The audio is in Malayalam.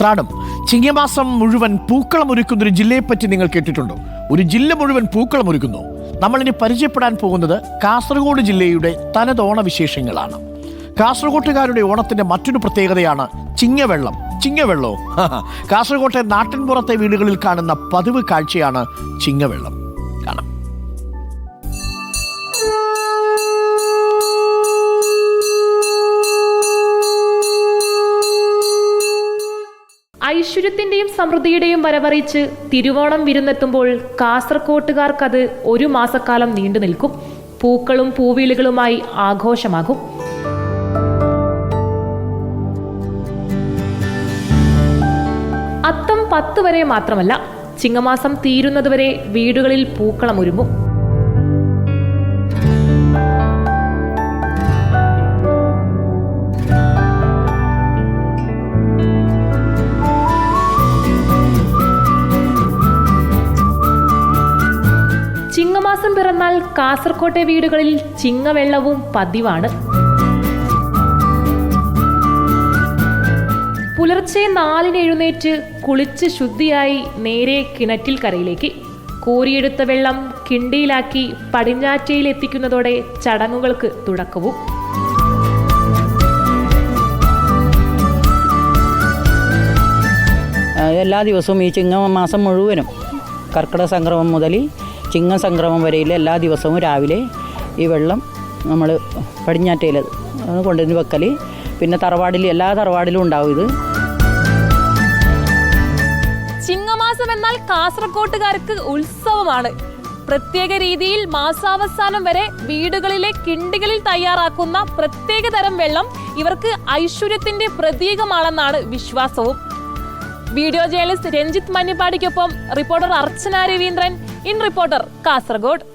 ഉത്രാടം ചിങ്ങമാസം മുഴുവൻ പൂക്കളം ഒരുക്കുന്ന ഒരു ജില്ലയെപ്പറ്റി നിങ്ങൾ കേട്ടിട്ടുണ്ടോ? ഒരു ജില്ല മുഴുവൻ പൂക്കളം ഒരുക്കുന്നു. നമ്മളിനി പരിചയപ്പെടാൻ പോകുന്നത് കാസർഗോഡ് ജില്ലയുടെ തനതോണ വിശേഷങ്ങളാണ്. കാസർഗോട്ടുകാരുടെ ഓണത്തിന്റെ മറ്റൊരു പ്രത്യേകതയാണ് ചിങ്ങവെള്ളം. ചിങ്ങവെള്ളോ? കാസർഗോട്ടെ നാട്ടിൻപുറത്തെ വീടുകളിൽ കാണുന്ന പതിവ് കാഴ്ചയാണ് ചിങ്ങവെള്ളം. കാണാം. ഐശ്വര്യത്തിന്റെയും സമൃദ്ധിയുടെയും വരവറിയിച്ച് തിരുവോണം വിരുന്നെത്തുമ്പോൾ കാസർകോട്ടുകാർക്കത് ഒരു മാസക്കാലം നീണ്ടു നിൽക്കും. പൂക്കളും പൂവിളികളുമായി ആഘോഷമാകും. അത്തം പത്ത് വരെ മാത്രമല്ല ചിങ്ങമാസം തീരുന്നതുവരെ വീടുകളിൽ പൂക്കളം ഒരുങ്ങും. ചിങ്ങമാസം പിറന്നാൽ കാസർകോട്ടെ വീടുകളിൽ ചിങ്ങവെള്ളവും പതിവാണ്. പുലർച്ചെ നാലിന് എഴുന്നേറ്റ് കുളിച്ച് ശുദ്ധിയായി നേരെ കിണറ്റിൽ കരയിലേക്ക്. കോരിയെടുത്ത വെള്ളം കിണ്ടിയിലാക്കി പടിഞ്ഞാറ്റയിൽ എത്തിക്കുന്നതോടെ ചടങ്ങുകൾക്ക് തുടക്കവും. എല്ലാ ദിവസവും ഈ ചിങ്ങമാസം മുഴുവനും കർക്കിടക സംക്രമം മുതൽ ചിങ്ങ സംക്രമം വരെയുള്ള എല്ലാ ദിവസവും രാവിലെ ഈ വെള്ളം നമ്മൾ പടിഞ്ഞാറ്റയിൽ കൊണ്ടുവന്ന് വെക്കൽ പിന്നെ തറവാടിൽ എല്ലാ തറവാടിലും ഉണ്ടാവും ഇത്. ചിങ്ങമാസം എന്നാൽ കാസർകോട്ടുകാർക്ക് ഉത്സവമാണ്. പ്രത്യേക രീതിയിൽ മാസാവസാനം വരെ വീടുകളിലെ കിണ്ടികളിൽ തയ്യാറാക്കുന്ന പ്രത്യേക തരം വെള്ളം ഇവർക്ക് ഐശ്വര്യത്തിന്റെ പ്രതീകമാണെന്നാണ് വിശ്വാസവും. Video journalist Ranjith മഞ്ഞപ്പാടിക്കൊപ്പം reporter Archana Raveendran in reporter Kasaragod